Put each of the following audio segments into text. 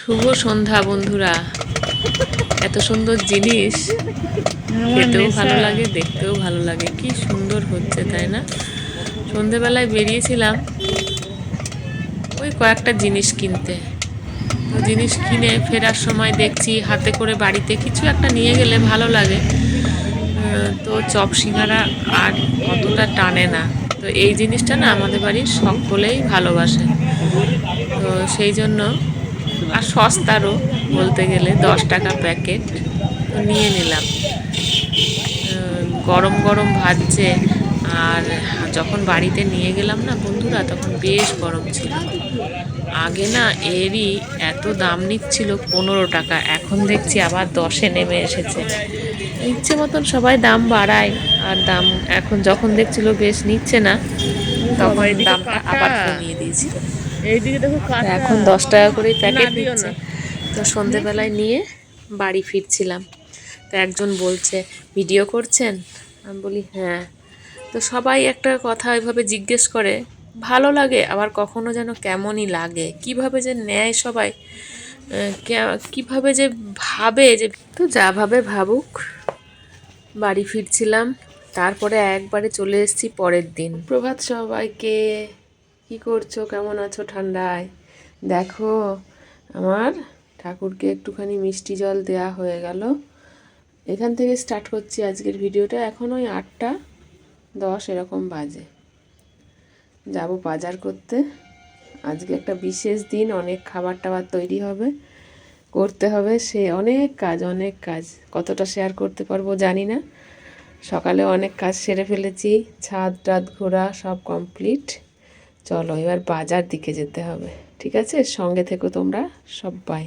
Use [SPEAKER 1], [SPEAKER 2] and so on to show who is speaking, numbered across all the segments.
[SPEAKER 1] শুভ সন্ধ্যা, বন্ধুরা। এত সুন্দর জিনিস। খেতেও ভালো লাগে, দেখতেও ভালো লাগে। কি সুন্দর হচ্ছে, তাই না? সন্ধেবেলায় বেরিয়েছিলাম। ওই কয়েকটা জিনিস কিনতে। তো জিনিস কিনে ফেরার সময় দেখছি, হাতে করে বাড়িতে কিছু একটা নিয়ে গেলে ভালো লাগে। তো চপ সিঙ্গারা আর অতটা টানে না। তো এই জিনিসটা না আমাদের বাড়ির সকলেই ভালোবাসে। তো সেই জন্য আর সস্তারও বলতে গেলে দশ টাকা প্যাকেট। নিয়ে নিলাম। গরম গরম ভাজছে। আর যখন বাড়িতে নিয়ে গেলাম না বন্ধুরা তখন বেশ গরম ছিল। আগে না এরই এত দাম নিচ্ছিল পনেরো টাকা। এখন দেখছি আবার দশে নেমে এসেছে। ইচ্ছে মতন সবাই দাম বাড়ায়। আর দাম এখন যখন দেখছিল বেশ নিচ্ছে না তখন দামটা আবার কমিয়ে দিয়েছিল। এখন দশ টাকা করেই প্যাকেট দিচ্ছে তো সন্ধেবেলায় নিয়ে বাড়ি ফিরছিলাম। তো একজন বলছে ভিডিও করছেন? আমি বলি হ্যাঁ। তো সবাই একটা কথা এভাবে জিজ্ঞেস করে ভালো লাগে? আবার কখনো যেন কেমনই লাগে? কীভাবে যে নেয় সবাই? কীভাবে যে ভাবে যে তো যা ভাবে ভাবুক বাড়ি ফিরছিলাম। তারপরে একবারে চলে এসেছি পরের দিন। প্রভাত সবাইকে কি করছ? কেমন আছো ঠান্ডায়? দেখো, আমার ঠাকুরকে একটুখানি মিষ্টি জল দেয়া হয়ে গেল। এখান থেকে স্টার্ট করছি আজকের ভিডিওটা। এখন ওই আটটা দশ এরকম বাজে। যাব বাজার করতে। আজকে একটা বিশেষ দিন, অনেক খাবার টাবার তৈরি হবে। করতে হবে সে অনেক কাজ অনেক কাজ। কতটা শেয়ার করতে পারব জানি না। সকালে অনেক কাজ সেরে ফেলেছি। ছাদ টাদ ঘোরা সব কমপ্লিট চলো, এবার বাজার দিকে যেতে হবে, ঠিক আছে? সঙ্গে থেকো তোমরা সবাই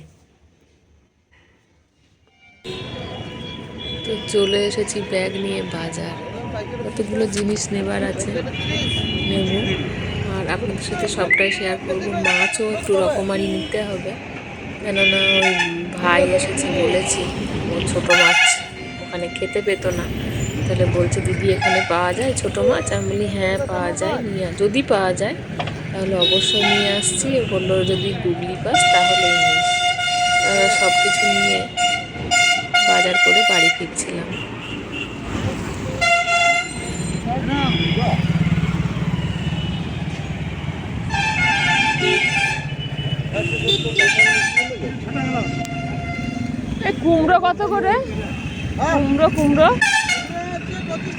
[SPEAKER 1] তো চলে এসেছি ব্যাগ নিয়ে বাজার। কতগুলো জিনিস নেবার আছে? নেব। আর আপনাদের সাথে সবটাই শেয়ার করব। মাছও একটু রকমারি নিতে হবে। কেননা ওই ভাই এসেছে বলেছি ও ছোটো মাছ ওখানে খেতে পেতো না। তাহলে বলছে, দিদি, এখানে পাওয়া যায় ছোটো মাছ? আমি বলি হ্যাঁ পাওয়া যায়, নিয়ে যদি পাওয়া যায়, তাহলে অবশ্যই নিয়ে আসছি। বলল, যদি গুগলি পাস, তাহলে নিস সব কিছু নিয়ে বাজার করে বাড়ি ফিরছিলাম।
[SPEAKER 2] কুমড়ো কত করে? কুমড়ো কুমড়ো।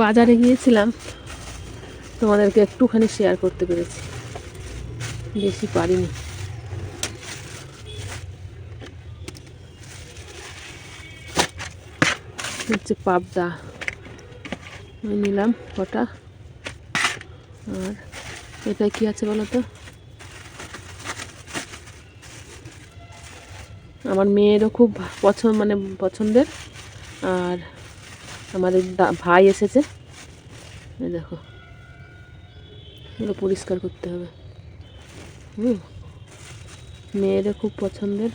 [SPEAKER 1] বাজারে গিয়েছিলাম। তোমাদেরকে একটুখানি শেয়ার করতে পেরেছি। বেশি পারিনি। হচ্ছে পাবদা। নিলাম কটা। আর এটা কি আছে বলো তো? আমার মেয়েরও খুব পছন্দ মানে পছন্দের। আর আমাদের ভাই এসেছে। দেখো। এগুলো পরিষ্কার করতে হবে। হুম। মেয়েরও খুব পছন্দের।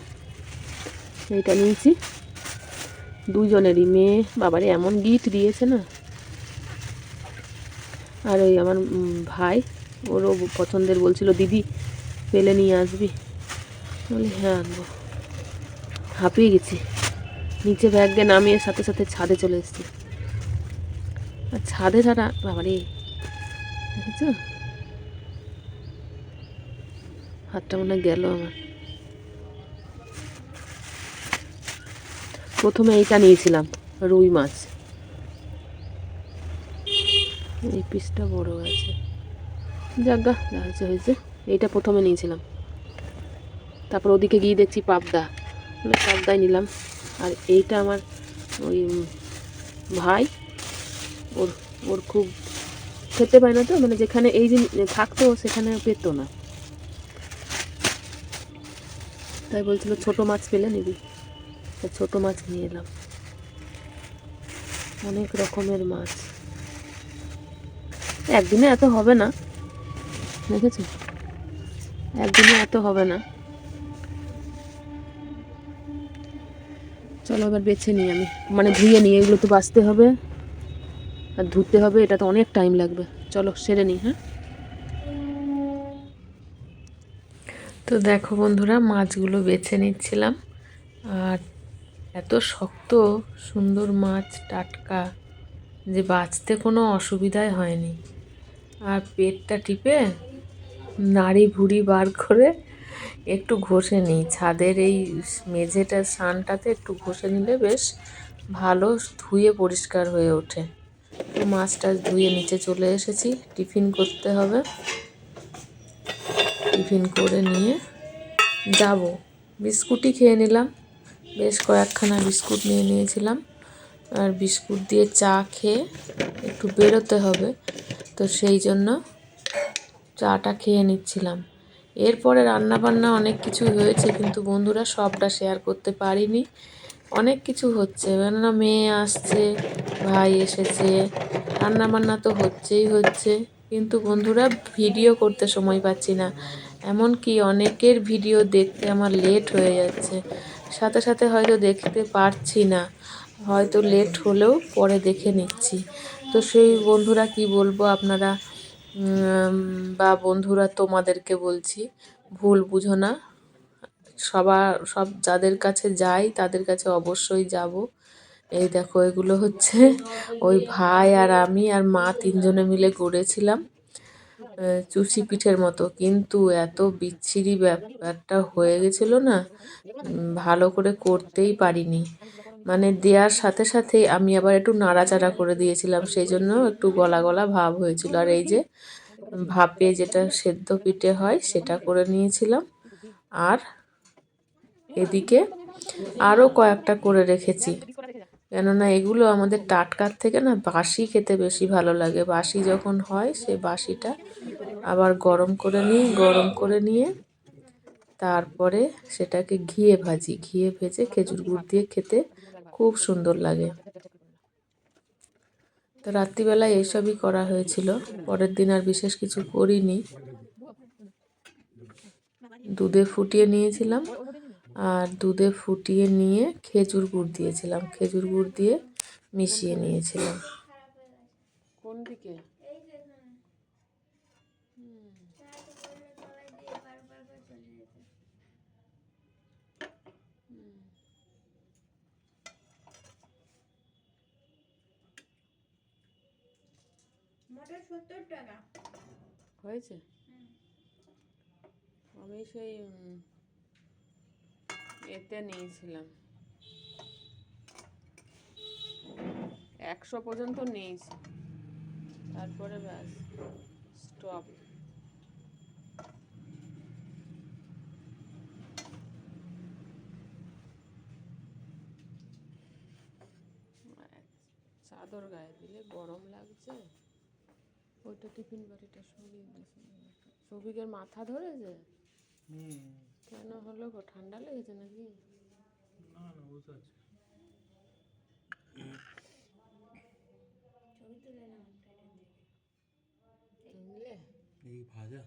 [SPEAKER 1] এইটা নিয়েছি। দুজনেরই মেয়ে। বাবারে, এমন গিফট দিয়েছে না। আর ওই আমার ভাই, ওরও পছন্দের বলছিল, দিদি, পেলে নিয়ে আসবি। বলি হ্যাঁ আনব। হাঁপিয়ে গেছি। নিচে ব্যাগ দিয়ে নামিয়ে সাথে সাথে ছাদে চলে এসেছি। আর ছাদে ছাড়া বাবারে, দেখেছ? হাতটা মনে গেল আমার। প্রথমে এইটা নিয়েছিলাম, রুই মাছ। এই পিসটা বড় আছে হয়েছে হয়েছে। এইটা প্রথমে নিয়েছিলাম। তারপর ওদিকে গিয়ে দেখছি পাবদা। পাবদাই নিলাম। আর এইটা আমার ওই ভাই, ওর ওর খুব খেতে পায় না তো মানে যেখানে এই যে থাকতো সেখানে পেতো না। তাই বলছিল ছোট মাছ পেলে নিবি। তাই ছোট মাছ নিয়ে এলাম। অনেক রকমের মাছ। একদিনে এত হবে না, দেখেছ? একদিনে এত হবে না। চলো এবার বেছে নিই আমি। মানে ধুয়ে নিই, এগুলো তো বাছতে হবে। আর ধুতে হবে এটা তো অনেক টাইম লাগবে। চলো, সেরে নিই হ্যাঁ? তো দেখো বন্ধুরা, মাছগুলো বেছে নিচ্ছিলাম। আর এত শক্ত, সুন্দর মাছ, টাটকা, যে বাঁচতে কোনো অসুবিধাই হয়নি। আর পেটটা টিপে নাড়ি ভুড়ি বার করে একটু ঘষে নিই। ছাদের এই মেঝেটার সানটাতে একটু ঘষে নিলে বেশ ভালো ধুয়ে পরিষ্কার হয়ে ওঠে। তো মাছটা ধুয়ে নিচে চলে এসেছি। টিফিন করতে হবে। টিফিন করে নিয়ে যাব। বিস্কুটই খেয়ে নিলাম। বেশ কয়েকখানা বিস্কুট নিয়ে নিয়েছিলাম। আর বিস্কুট দিয়ে চা খেয়ে একটু বেরোতে হবে। তো সেই জন্য চাটা খেয়ে নিচ্ছিলাম। এরপরে রান্না বান্না অনেক কিছু হয়েছে, কিন্তু বন্ধুরা সবটা শেয়ার করতে পারিনি। অনেক কিছু হচ্ছে, কেননা মেয়ে আসছে, ভাই এসেছে রান্না বান্না তো হচ্ছেই হচ্ছে, কিন্তু বন্ধুরা ভিডিও করতে সময় পাচ্ছি না। এমনকি অনেকের ভিডিও দেখতে আমার লেট হয়ে যাচ্ছে। সাথে সাথে হয়তো দেখতে পারছি না, হয়তো লেট হলেও পরে দেখে নিচ্ছি। তো সেই বন্ধুরা কি বলব, আপনারা বা বন্ধুরা তোমাদেরকে বলছি, ভুল বুঝো না। সবার, সব যাদের কাছে যাই, তাদের কাছে অবশ্যই যাব। এই দেখো, এগুলো হচ্ছে ওই ভাই আর আমি আর মা তিনজনে মিলে গড়েছিলাম চুষি পিঠের মতো। কিন্তু এত বিচ্ছিরি ব্যাপারটা হয়ে গেছিল না ভালো করে করতেই পারিনি। মানে দেওয়ার সাথে সাথেই আমি আবার একটু নাড়াচাড়া করে দিয়েছিলাম সেই জন্য একটু গলা গলা ভাব হয়েছিল। আর এই যে ভাপে যেটা সেদ্ধ পিঠে হয় সেটা করে নিয়েছিলাম। আর এদিকে আরও কয়েকটা করে রেখেছি। কেননা এগুলো আমাদের টাটকার থেকে না বাসি খেতে বেশি ভালো লাগে। বাসি যখন হয় সে বাসিটা আবার গরম করে নিই, গরম করে নিয়ে তারপরে সেটাকে ঘিয়ে ভাজি। ঘিয়ে ভেজে খেজুর গুড় দিয়ে খেতে খুব সুন্দর লাগে। তো রাত্রিবেলায় এইসবই করা হয়েছিল। পরের দিন আর বিশেষ কিছু করিনি। দুধে ফুটিয়ে নিয়েছিলাম। আর দুধে ফুটিয়ে নিয়ে খেজুর গুড় দিয়েছিলাম। খেজুর গুড় দিয়ে মিশিয়ে নিয়েছিলাম। কোন দিকে?
[SPEAKER 3] মোটর সত্তর টাকা।
[SPEAKER 1] হয়েছে? আমি সেই এতে নিয়েছিলাম। একশো পর্যন্ত নিয়েছি। তারপরে ব্যাস স্টপ চাদর গায়ে দিলে গরম লাগছে? ওইটা টিফিন বাড়িটা দিয়েছে। সৌভিকের মাথা ধরেছে? কেন হলো গো ঠান্ডা লেগেছে নাকি?
[SPEAKER 4] না না বসে আছে।
[SPEAKER 3] ছবি তুলে নাও।
[SPEAKER 4] এই ভাজা।